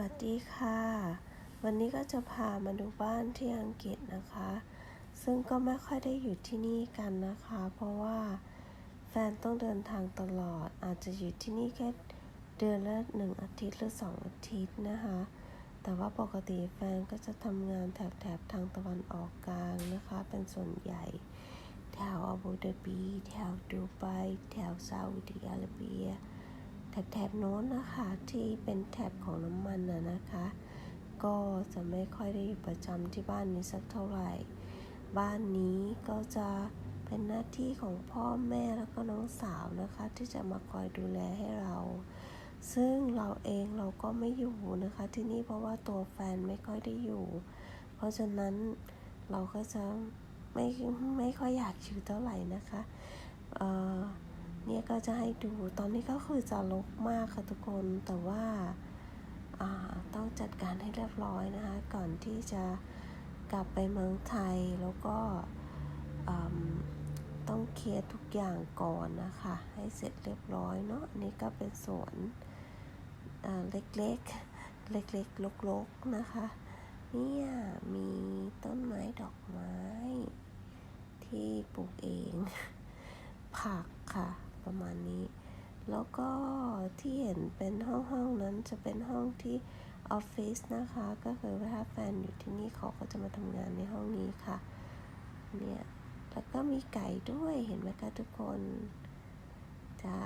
วัสดีค่ะ วันนี้ก็จะพามาดูบ้านที่อังกฤษนะคะ ซึ่งก็ไม่ค่อยได้อยู่ที่นี่กันนะคะ เพราะว่าแฟนต้องเดินทางตลอด อาจจะอยู่ที่นี่แค่เดือนละหนึ่งอาทิตย์หรือสองอาทิตย์นะคะ แต่ว่าปกติแฟนก็จะทำงานแถบแถบทางตะวันออกกลางนะคะ เป็นส่วนใหญ่ แถวอาบูดาบี แถวดูไบ แถวซาอุดิอาระเบีย แถบแถบโน้นนะคะที่เป็นแถบของน้ำมันนะนะคะ ก็จะไม่ค่อยได้อยู่ประจำที่บ้านนี้สักเท่าไหร่ บ้านนี้ก็จะเป็นหน้าที่ของพ่อแม่แล้วก็น้องสาวนะคะ ที่จะมาคอยดูแลให้เรา ซึ่งเราเองเราก็ไม่อยู่นะคะที่นี่เพราะว่าตัวแฟนไม่ค่อยได้อยู่ เพราะฉะนั้นเราก็จะไม่ไม่ค่อยอยากอยู่เท่าไหร่นะคะ เอ่อ เนี่ยก็จะให้ดูตอนนี้ก็คือจะลกมากค่ะทุกคนแต่ว่าาต้องจัดการให้เรียบร้อยนะคะ ก่อนที่จะกลับไปเมืองไทยแล้วก็ต้องเคลียร์ทุกอย่างก่อนนะคะ ให้เสร็จเรียบร้อยเนาะนี่ก็เป็นสวนเล็กๆ เล็กๆลกๆนะคะ เนี่ยมีต้นไม้ดอกไม้ ที่ปลูกเอง ผักค่ะ ประมาณนี้ แล้วก็ที่เห็นเป็นห้องห้องๆนั้นจะเป็นห้องที่ออฟฟิศนะคะ ก็คือถ้าแฟนอยู่ที่นี่เขาก็จะมาทำงานในห้องนี้ค่ะ เนี่ย แล้วก็มีไก่ด้วยเห็นไหมคะทุกคน จ้า